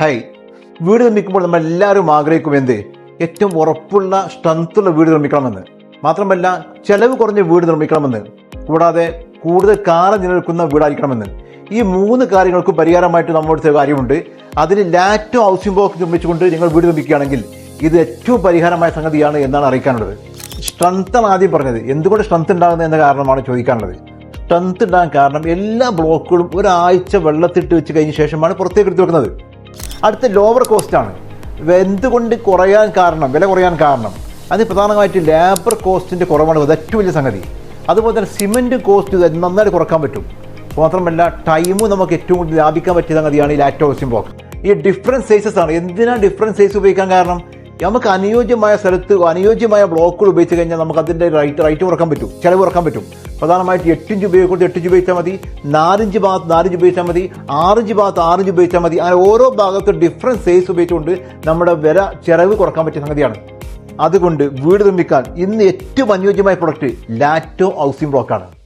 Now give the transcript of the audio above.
High വീട് നിർമ്മിക്കുമ്പോൾ നമ്മൾ എല്ലാവരും ആഗ്രഹിക്കും എന്ത്? ഏറ്റവും ഉറപ്പുള്ള സ്ട്രെങ്ത്തുള്ള വീട് നിർമ്മിക്കണമെന്ന്. മാത്രമല്ല ചെലവ് കുറഞ്ഞ വീട് നിർമ്മിക്കണമെന്ന്. കൂടാതെ കൂടുതൽ കാലം നിലനിൽക്കുന്ന വീടായിരിക്കണമെന്ന്. ഈ മൂന്ന് കാര്യങ്ങൾക്കും പരിഹാരമായിട്ട് നമ്മുടെ കാര്യമുണ്ട്. അതിന് ലാറ്റോ ഹൗസിംഗ് ബോക്സ് നിർമ്മിച്ചുകൊണ്ട് നിങ്ങൾ വീട് നിർമ്മിക്കുകയാണെങ്കിൽ ഇത് ഏറ്റവും പരിഹാരമായ സംഗതിയാണ് എന്നാണ് അറിയിക്കാനുള്ളത്. സ്ട്രെങ്ത്താണ് ആദ്യം പറഞ്ഞത്. എന്തുകൊണ്ട് സ്ട്രെങ്ത് ഉണ്ടാകുന്നത് എന്ന കാരണമാണ് ചോദിക്കാനുള്ളത്. സ്ട്രെങ്ത് ഉണ്ടാകാൻ കാരണം എല്ലാ ബ്ലോക്കുകളും ഒരാഴ്ച വെള്ളത്തിട്ട് വെച്ച് കഴിഞ്ഞ ശേഷമാണ് പുറത്തേക്ക് എടുത്തു വെക്കുന്നത്. അടുത്ത ലോവർ കോസ്റ്റ് ആണ്. എന്തുകൊണ്ട് കുറയാൻ കാരണം വില കുറയാൻ കാരണം? അത് പ്രധാനമായിട്ട് ലേബർ കോസ്റ്റിന്റെ കുറവാണ്. അത് ഏറ്റവും വലിയ സംഗതി. അതുപോലെ തന്നെ സിമെന്റ് കോസ്റ്റ് നന്നായിട്ട് കുറയ്ക്കാൻ പറ്റും. മാത്രമല്ല ടൈമും നമുക്ക് ഏറ്റവും കൂടുതൽ ലാഭിക്കാൻ പറ്റിയ സംഗതിയാണ് ഈ ലാറ്റോസിം ബോക്സ് ഈ ഡിഫറൻസ് സൈസസ് ആണ്. എന്തിനാ ഡിഫറൻസ് സൈസ് ഉപയോഗിക്കാൻ കാരണം? നമുക്ക് അനുയോജ്യമായ സ്ഥലത്ത് അനുയോജ്യമായ ബ്ലോക്കുകൾ ഉപയോഗിച്ച് കഴിഞ്ഞാൽ നമുക്ക് അതിന്റെ റൈറ്റ് റൈറ്റ് കുറയ്ക്കാൻ പറ്റും. ചിലവ് കുറയ്ക്കാൻ പറ്റും. പ്രധാനമായിട്ട് എട്ടിഞ്ച് ഉപയോഗിക്കുന്നത് എട്ടിഞ്ച് ഉപയോഗിച്ചാൽ മതി. നാലിഞ്ച് ഭാഗത്ത് നാലിഞ്ച് ഉപയോഗിച്ചാൽ മതി. ആറിഞ്ച് ഭാഗത്ത് ആറിഞ്ച് ഉപയോഗിച്ചാൽ മതി. അങ്ങനെ ഓരോ ഭാഗത്ത് ഡിഫറന്റ് സൈസ് ഉപയോഗിച്ചുകൊണ്ട് നമ്മുടെ വില ചിലവ് കുറയ്ക്കാൻ പറ്റിയ സംഗതിയാണ്. അതുകൊണ്ട് വീട് നിർമ്മിക്കാൻ ഇന്ന് ഏറ്റവും അനുയോജ്യമായ പ്രൊഡക്റ്റ് ലാറ്റോ ഹൗസിംഗ് ബ്ലോക്കാണ്